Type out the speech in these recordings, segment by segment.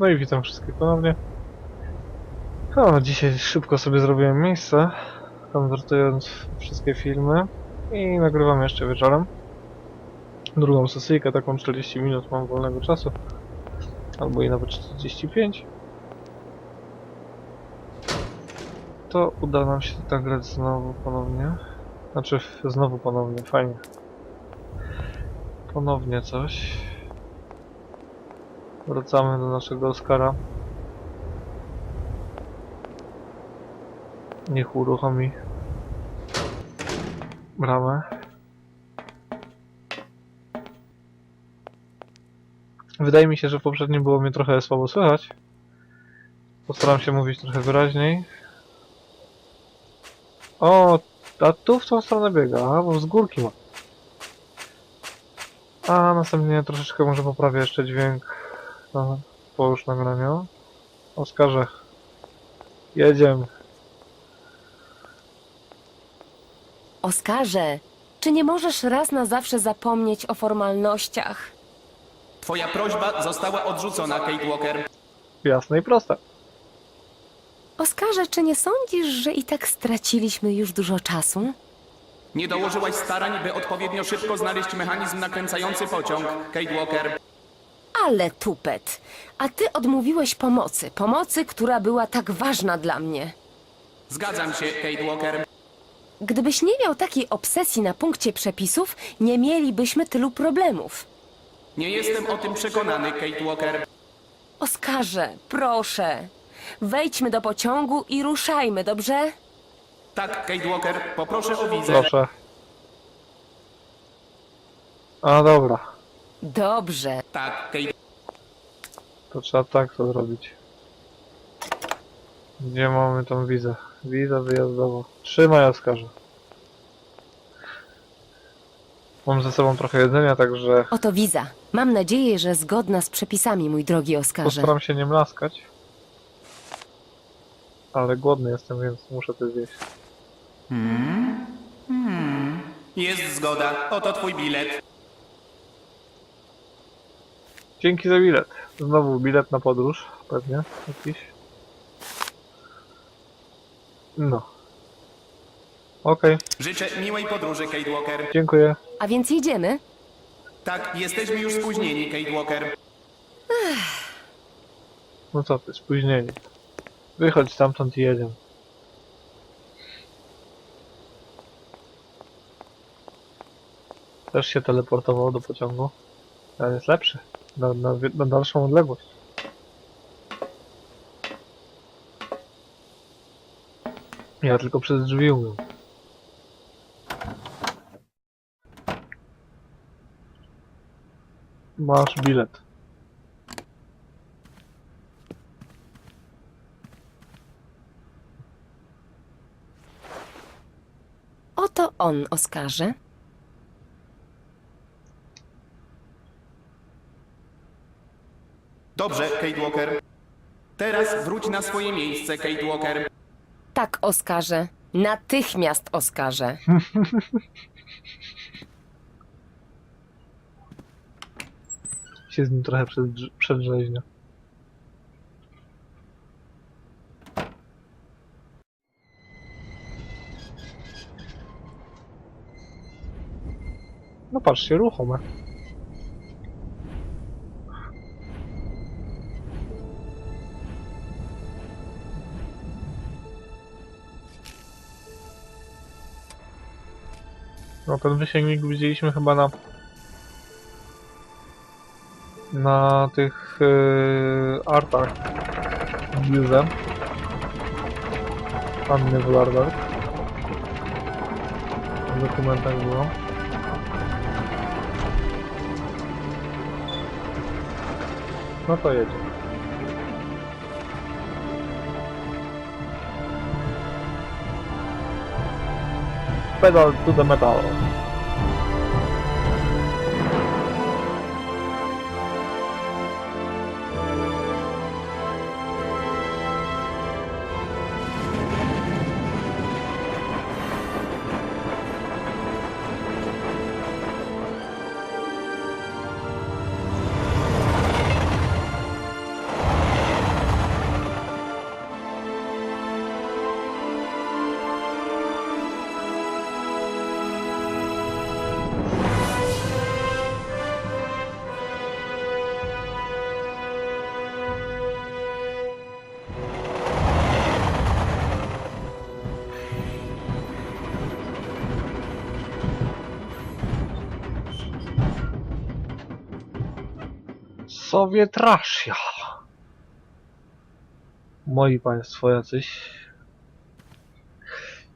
No i witam wszystkich ponownie. O, dzisiaj szybko sobie zrobiłem miejsce, konwertując wszystkie filmy i nagrywam jeszcze wieczorem. Drugą sesyjkę, taką 40 minut mam wolnego czasu. Albo i nawet 45. To uda nam się nagrać znowu ponownie. Znaczy, znowu ponownie, fajnie. Ponownie coś. Wracamy do naszego Oscara. Niech uruchomi bramę. Wydaje mi się, że w poprzednim było mnie trochę słabo słychać. Postaram się mówić trochę wyraźniej. O, a tu w tą stronę biega, bo z górki ma. A następnie troszeczkę może poprawię jeszcze dźwięk na, po już nagraniu. Oskarze. Jedziemy. Oskarze, czy nie możesz raz na zawsze zapomnieć o formalnościach? Twoja prośba została odrzucona, Kate Walker. Jasne i proste. Oskarze, czy nie sądzisz, że i tak straciliśmy już dużo czasu? Nie dołożyłaś starań, by odpowiednio szybko znaleźć mechanizm nakręcający pociąg, Kate Walker. Ale tupet. A ty odmówiłeś pomocy. Pomocy, która była tak ważna dla mnie. Zgadzam się, Kate Walker. Gdybyś nie miał takiej obsesji na punkcie przepisów, nie mielibyśmy tylu problemów. Nie jestem o tym przekonany, Kate Walker. Oskarze, proszę. Wejdźmy do pociągu i ruszajmy, dobrze? Tak, Kate Walker, poproszę o wizę. Proszę. A dobra. Dobrze. Tak, Kate. To trzeba tak to zrobić. Gdzie mamy tą wizę? Wiza wyjazdowa. Trzymaj Oskarze. Mam ze sobą trochę jedzenia, także Oto wiza. Mam nadzieję, że zgodna z przepisami, mój drogi Oskarze. postaram się nie mlaskać. Ale głodny jestem, więc muszę to zjeść. Jest zgoda. Oto twój bilet. Dzięki za bilet. Znowu bilet na podróż, pewnie jakiś. No. Okej, Życzę miłej podróży, Kate Walker. dziękuję. A więc jedziemy? Tak, jesteśmy już spóźnieni, Kate Walker. No co ty, spóźnieni. Wychodź stamtąd i jedziemy. Też się teleportował do pociągu. Ale jest lepszy. Na, na, na dalszą odległość. Ja tylko przez drzwi umiem. Masz bilet. Oto on, Oskarze. Dobrze, Kate Walker. Teraz wróć na swoje miejsce, Kate Walker. Tak, Oskarze. Natychmiast, Oskarze. się z nim trochę przedrz- przedrzeźnia. No patrzcie, ruchome. No ten wysięgnik widzieliśmy chyba na na tych yy, artach. Biurze Anny Wlardark w dokumentach było. No to jedzie. Pedal to the metal Sowiet Russia. Moi państwo jacyś.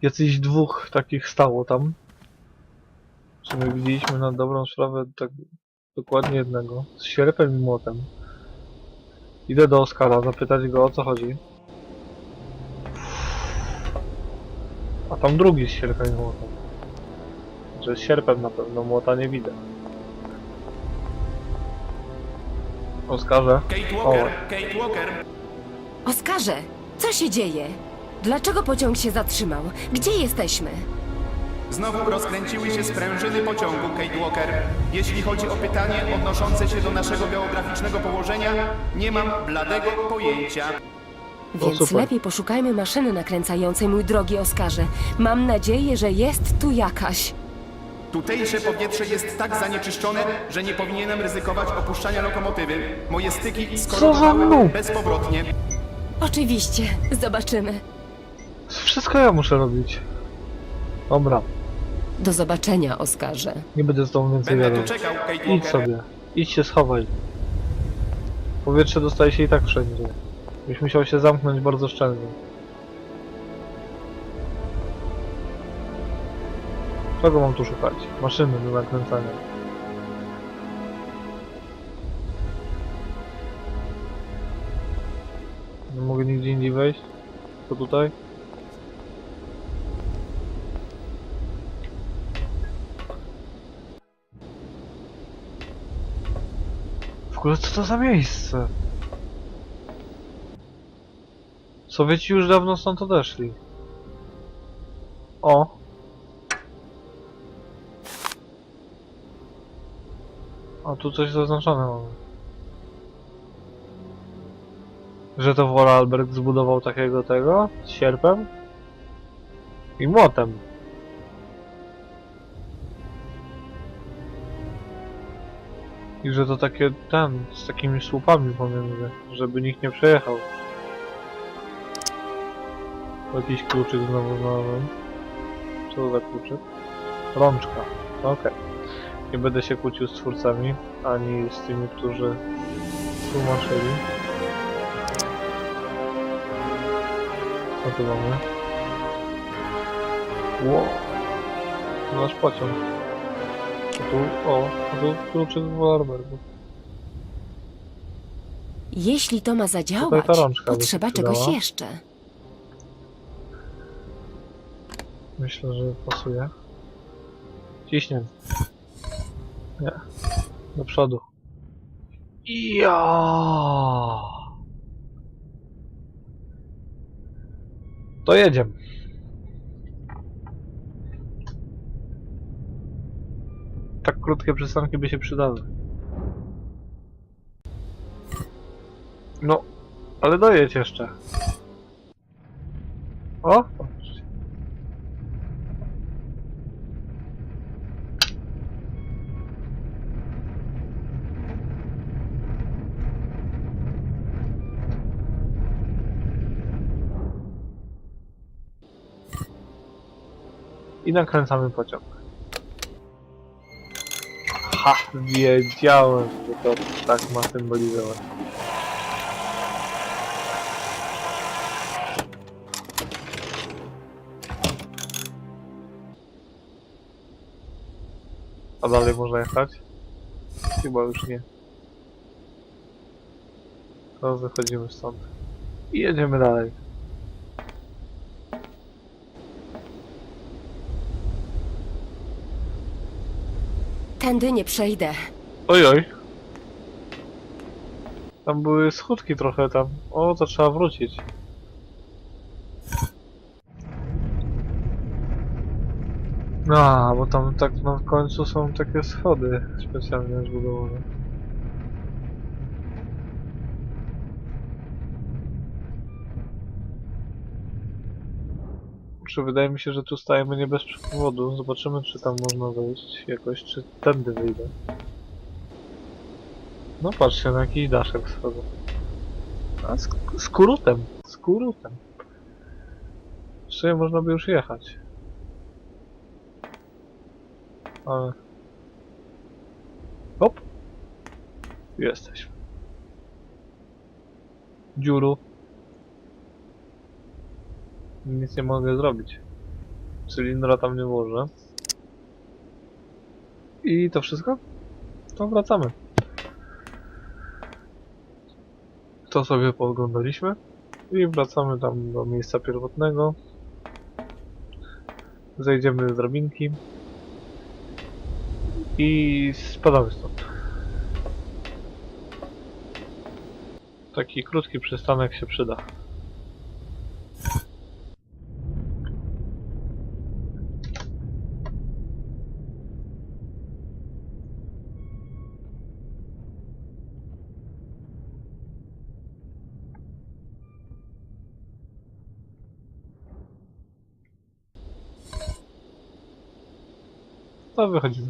Jacyś dwóch takich stało tam. Czy my widzieliśmy na dobrą sprawę tak dokładnie jednego. Z sierpem i młotem. Idę do Oskara zapytać go o co chodzi. A tam drugi z sierpem i młotem. Że z sierpem na pewno młota nie widzę. Oskarze. Kate Walker, Kate Walker. Oskarze, co się dzieje? Dlaczego pociąg się zatrzymał? Gdzie jesteśmy? Znowu rozkręciły się sprężyny pociągu, Kate Walker. Jeśli chodzi o pytanie odnoszące się do naszego geograficznego położenia, nie mam bladego pojęcia. Więc super. lepiej poszukajmy maszyny nakręcającej, mój drogi Oskarze. Mam nadzieję, że jest tu jakaś. Tutejsze powietrze jest tak zanieczyszczone, że nie powinienem ryzykować opuszczania lokomotywy. Moje styki za skorodowały bezpowrotnie. Oczywiście, zobaczymy. Wszystko ja muszę robić. Dobra, Do zobaczenia, Oskarze. nie będę z tobą więcej Będę tu gadał. czekał, Kate Idź Walker. sobie. Idź się schowaj. Powietrze dostaje się i tak wszędzie. Byś musiał się zamknąć bardzo szczelnie. Czego mam tu szukać? Maszyny do nakręcania. Nie mogę nigdzie indziej wejść? To tutaj? W ogóle co to za miejsce? Sowieci już dawno stąd odeszli. O! A tu coś zaznaczone mamy. Że to Vorarlberg zbudował takiego tego? Z sierpem? I młotem. I że to takie ten, z takimi słupami pomiędzy, żeby nikt nie przejechał. Jakiś kluczyk znowu znalazłem. Co to za kluczyk? Rączka. Okej. Nie będę się kłócił z twórcami, ani z tymi, którzy tłumaczyli. Co tu mamy? Wow. Nasz pociąg. A tu, o, a tu kluczyk w Warbergu. Jeśli to ma zadziałać, potrzeba czegoś jeszcze. Myślę, że pasuje. Ciśnie. Nie. Do przodu. Ja. To jedziemy. Tak krótkie przystanki by się przydały. No, ale dojedź jeszcze. O, I nakręcamy pociąg. Ha, wiedziałem, że to tak ma symbolizować. A dalej można jechać? Chyba już nie. To wychodzimy stąd. I jedziemy dalej. Tędy nie przejdę. Oj, oj. Tam były schódki trochę tam. O, to trzeba wrócić. No, bo tam tak na końcu są takie schody specjalnie zbudowane. Czy wydaje mi się, że tu stajemy nie bez powodu. Zobaczymy, czy tam można wejść jakoś, czy tędy wyjdę. No patrzcie, na jakiś daszek schodzę. A z, z kurutem, z kurutem. Można by już jechać. Ale... Hop! Jesteśmy. dziuru. Nic nie mogę zrobić. Cylindra tam nie włożę. I to wszystko? To wracamy. To sobie pooglądaliśmy. I wracamy tam do miejsca pierwotnego. Zejdziemy z drabinki. I spadamy stąd. Taki krótki przystanek się przyda. To wychodzimy.